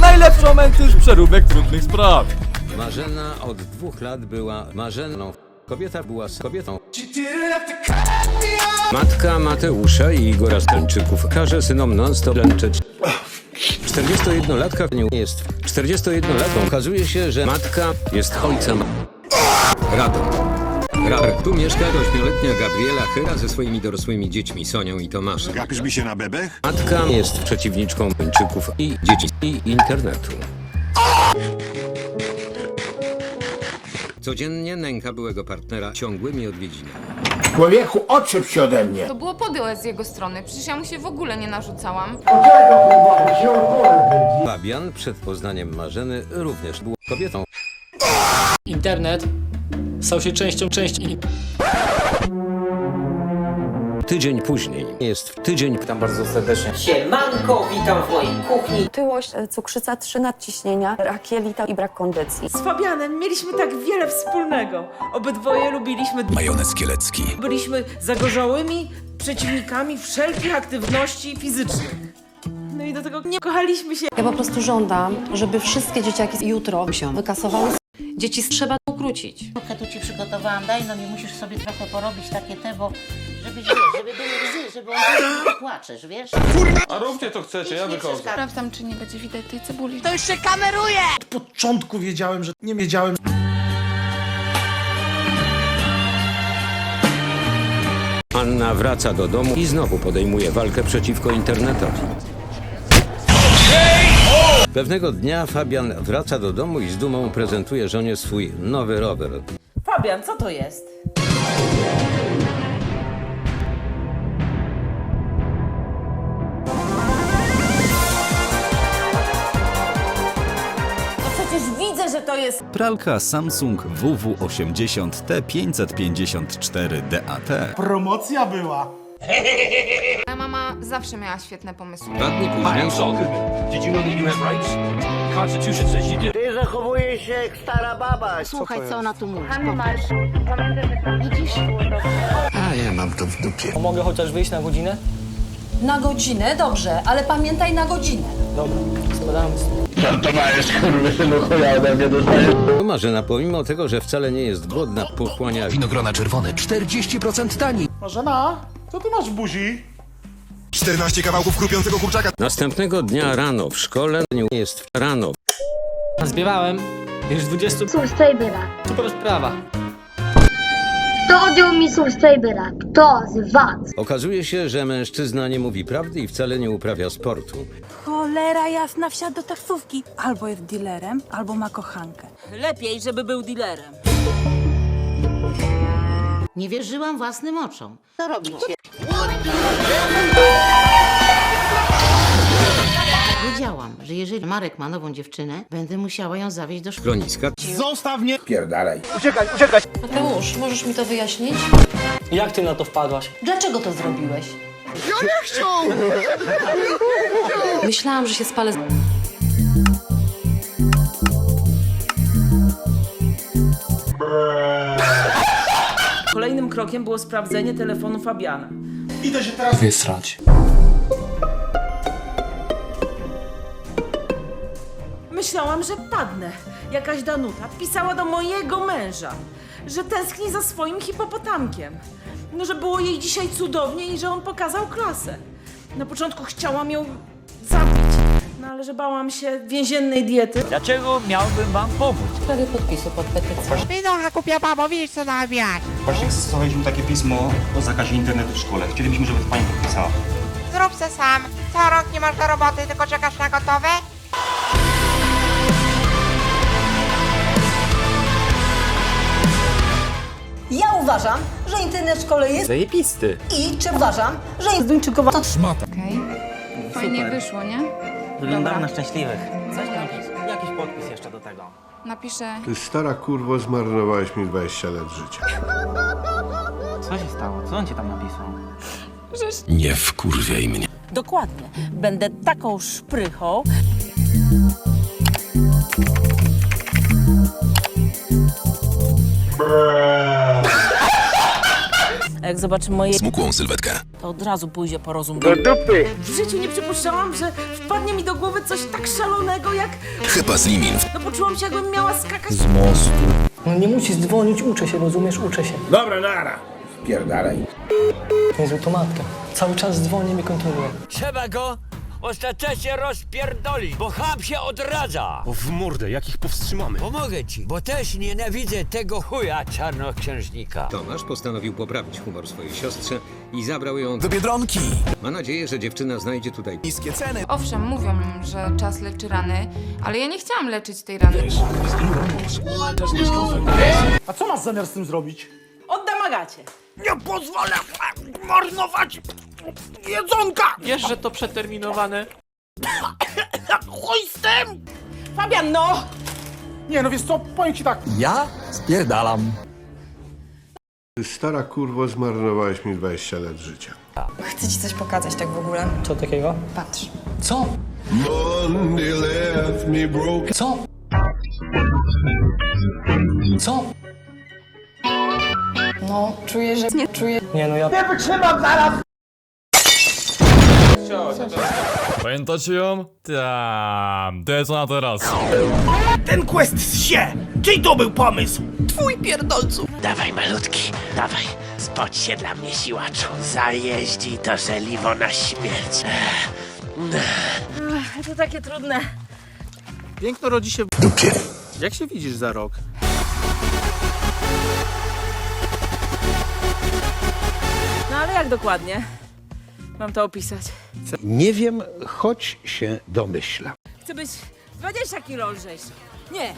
Najlepszy moment już przeróbek trudnych spraw. Marzena od dwóch lat była marzenną. Kobieta była z kobietą. Matka Mateusza i Igora Stańczyków każe synom non-stop lęczeć. 41-latka nie jest. 41-latką okazuje się, że matka jest ojcem. Radom. Radom. Tu mieszka ośmioletnia Gabriela Chyra ze swoimi dorosłymi dziećmi Sonią i Tomaszem. Gapisz mi się na bebech? Matka jest przeciwniczką Stańczyków i dzieci i internetu. Codziennie nęka byłego partnera ciągłymi odwiedzinami. Człowieku, odczep się ode mnie. To było podłe z jego strony, przecież ja mu się w ogóle nie narzucałam. Fabian przed poznaniem Marzeny również był kobietą. Internet stał się częścią części. Tydzień później jest tydzień Siemanko, witam w mojej kuchni. Tyłość, e, cukrzyca, trzy nadciśnienia, rakielita i brak kondycji. Z Fabianem mieliśmy tak wiele wspólnego. Obydwoje lubiliśmy. Majonez kielecki. Byliśmy zagorzałymi przeciwnikami wszelkich aktywności fizycznych. No i do tego nie kochaliśmy się. Ja po prostu żądam, żeby wszystkie dzieciaki jutro się wykasowały. Dzieci trzeba ukrócić. Trochę tu ci przygotowałam, daj no mi musisz sobie trochę porobić takie te, bo żebyś wiesz, żeby były łzy, żeby on nie płaczesz, wiesz? A róbcie co chcecie, ja wychodzę. Sprawdzam, czy nie będzie widać tej cebuli. Od początku wiedziałem, że nie wiedziałem. Anna wraca do domu i znowu podejmuje walkę przeciwko internetowi. Pewnego dnia Fabian wraca do domu i z dumą prezentuje żonie swój nowy rower. Fabian, co to jest? No przecież widzę, że to jest Pralka Samsung WW80T554DAT. Promocja była. Moja mama zawsze miała świetne pomysły. Dwa dni później Ty zachowujesz się jak stara baba. Słuchaj, co ona tu mówi. A ja mam to w dupie. Mogę chociaż wyjść na godzinę? Na godzinę? Dobrze, ale pamiętaj na godzinę. Dobra, spadamy z Marzena, pomimo tego, że wcale nie jest głodna, pochłania Winogrona czerwone 40% taniej. Marzena, co ty masz w buzi? 14 kawałków chrupiącego kurczaka. Następnego dnia rano w szkole nie jest rano. Zbierałem już 20... Subscribera. Super sprawa. Kto odjął mi subscribera? Kto z was? Okazuje się, że mężczyzna nie mówi prawdy i wcale nie uprawia sportu. Cholera jasna wsiadł do taksówki. Albo jest dealerem, albo ma kochankę. lepiej, żeby był dealerem. Nie wierzyłam własnym oczom. Co robicie? Wiedziałam, że jeżeli Marek ma nową dziewczynę, będę musiała ją zawieźć do szkoły. Schroniska Zostaw mnie. Pierdalaj. Mateusz, możesz mi to wyjaśnić? Jak ty na to wpadłaś? Dlaczego to zrobiłeś? Ja nie chciał! Myślałam, że się spalę. Kolejnym krokiem było sprawdzenie telefonu Fabiana. Idę się teraz Wysrać. Myślałam, że padnę. Jakaś Danuta pisała do mojego męża, że tęskni za swoim hipopotamkiem. No, że było jej dzisiaj cudownie i że on pokazał klasę. Na początku chciałam ją no ale że bałam się więziennej diety. Dlaczego miałbym wam pomóc? Prawie podpisu pod petycją. Właśnie stosowaliśmy takie pismo o zakazie internetu w szkole. Chcielibyśmy, żeby to pani podpisała. Zrób se sam. Co rok nie masz do roboty, tylko czekasz na gotowe? Ja uważam, że internet w szkole jest Zajebisty. i czy uważam, że jest duńczykowa. Okej. Fajnie wyszło, nie? Wyglądamy na szczęśliwych. Coś tam, jakiś podpis jeszcze do tego. Napiszę. Ty stara kurwo, zmarnowałeś mi 20 lat życia. Co się stało? Co on ci tam napisał? Nie wkurwiaj mnie. Dokładnie. Będę taką szprychą. Zobaczy moje, Smukłą sylwetkę. to od razu pójdzie po rozum. Do dupy! W życiu nie przypuszczałam, że wpadnie mi do głowy coś tak szalonego jak... Chyba Slimin. No poczułam się jakbym miała skakać No nie musisz dzwonić, uczę się, rozumiesz? Uczę się. Dobra, nara. Pierdalaj. Jezu, to matka. Cały czas dzwoni mi kontroluje. Trzeba go ostatecznie rozpierdolić, bo cham się odradza. W mordę, jakich powstrzymamy? Pomogę ci, bo też nienawidzę tego chuja czarnoksiężnika. Tomasz postanowił poprawić humor swojej siostrze i zabrał ją Do Biedronki. Ma nadzieję, że dziewczyna znajdzie tutaj Niskie ceny. Owszem, mówią, że czas leczy rany, ale ja nie chciałam leczyć tej rany. A co masz zamiar z tym zrobić? Oddam Agacie. Nie pozwolę marnować jedzonka! Wiesz, że to przeterminowane? Chuj z tym! Fabian, no! Nie, no wiesz co, powiem ci tak. Ja spierdalam. Stara kurwo, zmarnowałeś mi 20 lat życia. Chcę ci coś pokazać tak w ogóle. Co takiego? Patrz. Co? Monday left me broke. Co? Co? No, czuję, że... Nie, czuję... Nie no ja... Pamiętacie ją? Tam, to jest ona teraz. Ten quest się! Czyj to był pomysł? Dawaj malutki, dawaj. Spocz się dla mnie siłaczu. Zajeździ to żeliwo na śmierć. To takie trudne. Piękno rodzi się w Jak się widzisz za rok? No ale jak dokładnie? Mam to opisać. Nie wiem, choć się domyślam. Chcę być 20 kilo lżejsza. Nie,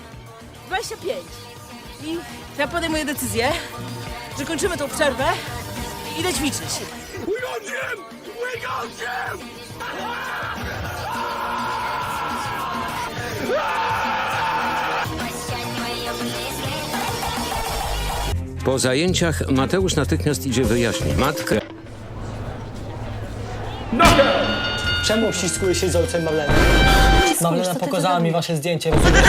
25. I ja podejmuję decyzję, że kończymy tą przerwę i idę ćwiczyć. Po zajęciach Mateusz natychmiast idzie wyjaśnić. Matkę Czemu ściskuje się z ojcem Marlena? Marlena pokazała mi wasze zdjęcie, rozumiesz?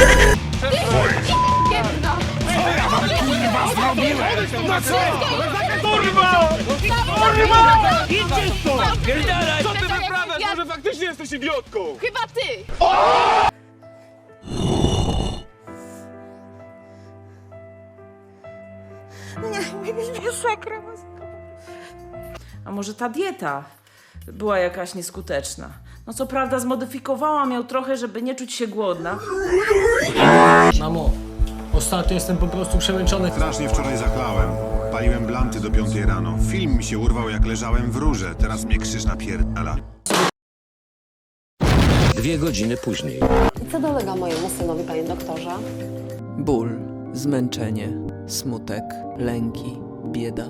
Co ty wyprawiasz? Może faktycznie jesteś idiotką? Chyba ty! A może ta dieta była jakaś nieskuteczna? No co prawda zmodyfikowałam ją trochę, żeby nie czuć się głodna. Mamo, ostatnio jestem po prostu przemęczony. Strasznie wczoraj zachlałem. Paliłem blanty do 5 rano. Film mi się urwał, jak leżałem w rurze. Teraz mnie krzyż napierdala. dwie godziny później. Co dolega mojemu synowi, panie doktorze? Ból, zmęczenie, smutek, lęki, bieda.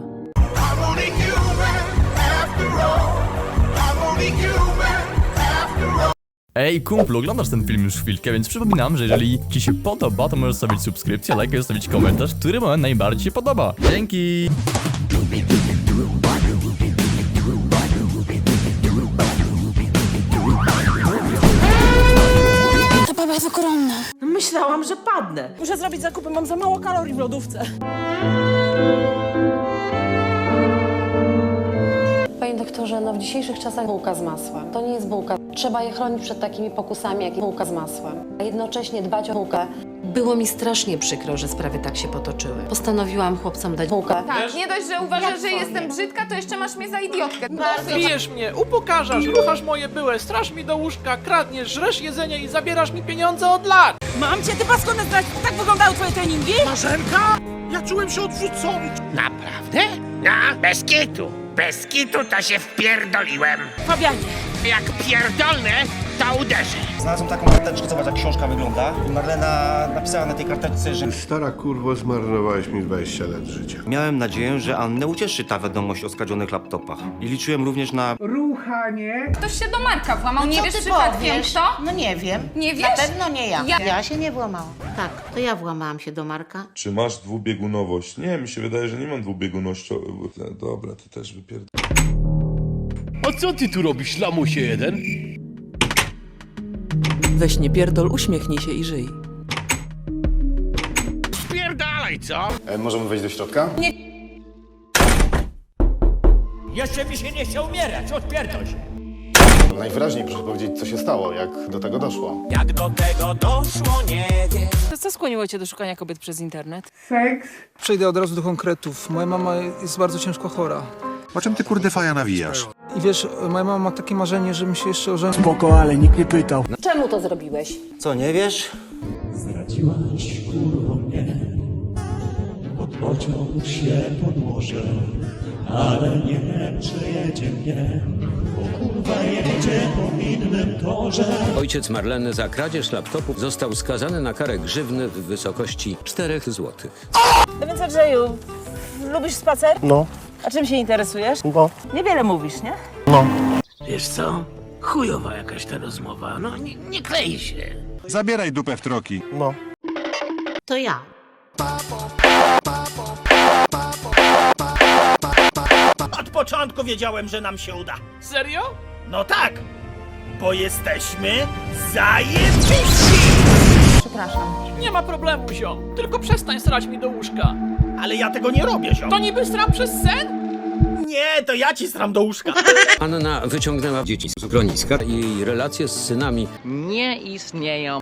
Ej, kumplu, oglądasz ten film już chwilkę, więc przypominam, że jeżeli ci się podoba, to możesz zostawić subskrypcję, lajkę i zostawić komentarz, który moment najbardziej ci się podoba. Dzięki! Myślałam, że padnę. Muszę zrobić zakupy, mam za mało kalorii w lodówce. Panie doktorze, no w dzisiejszych czasach bułka z masłem. To nie jest bułka. Trzeba je chronić przed takimi pokusami, jak bułka z masłem. A jednocześnie dbać o bułkę. Było mi strasznie przykro, że sprawy tak się potoczyły. Postanowiłam chłopcom dać bułkę. Tak, nie dość, że uważasz, że jestem brzydka, to jeszcze masz mnie za idiotkę. Bijesz mnie, upokarzasz, ruchasz moje byłe, straż mi do łóżka, kradniesz, żresz jedzenie i zabierasz mi pieniądze od lat! Mam cię, ty paskudne. Tak wyglądały twoje treningi? Marzenka? Ja czułem się odrzucony. Naprawdę? Ja? Bez kitu. Bez kitu to się wpierdoliłem. Fabianie, Jak pierdolnę, to uderzę. Znalazłem taką karteczkę, zobacz jak książka wygląda. I Marlena napisała na tej karteczce, że Stara kurwo, zmarnowałeś mi 20 lat życia. miałem nadzieję, że Annę ucieszy ta wiadomość o skradzionych laptopach. I liczyłem również na Ktoś się do Marka włamał, nie Co wiesz przypadkiem powiesz? kto? No nie wiem. Nie Na wiesz? pewno nie ja. Ja- Ja się nie włamałam. Tak, to ja włamałam się do Marka. Czy masz dwubiegunowość? Nie, mi się wydaje, że nie mam dwubiegunowości. Dobra, to też wypierd... Co ty tu robisz, lamusie jeden? Weź nie pierdol, uśmiechnij się i żyj. Spierdalaj, co? możemy wejść do środka? Jeszcze mi się nie chce umierać, odpierdol się. Najwyraźniej proszę powiedzieć, co się stało, jak do tego doszło. Jak do tego doszło, nie wiem. To co skłoniło cię do szukania kobiet przez internet? Przejdę od razu do konkretów. Moja mama jest bardzo ciężko chora. O czym ty kurde faja nawijasz? I wiesz, moja mama ma takie marzenie, żebym się jeszcze ożenił. Spoko, ale nikt nie pytał. Czemu to zrobiłeś? Co, nie wiesz? Ojciec Marleny za kradzież laptopów został skazany na karę grzywny w wysokości 4 złotych. No więc Andrzeju, lubisz spacer? No. A czym się interesujesz? No. Niewiele mówisz, nie? Wiesz co? Chujowa jakaś ta rozmowa, no nie, nie klei się. Zabieraj dupę w troki. No. To ja. Od początku wiedziałem, że nam się uda. Serio? No tak, bo jesteśmy zajebiści! Przepraszam. Nie ma problemu, ziom. Tylko przestań srać mi do łóżka. Ale ja tego nie robię, ziom. To niby sram przez sen? Nie, to ja ci stram do łóżka. Anna wyciągnęła dzieci z schroniska i jej relacje z synami Nie istnieją.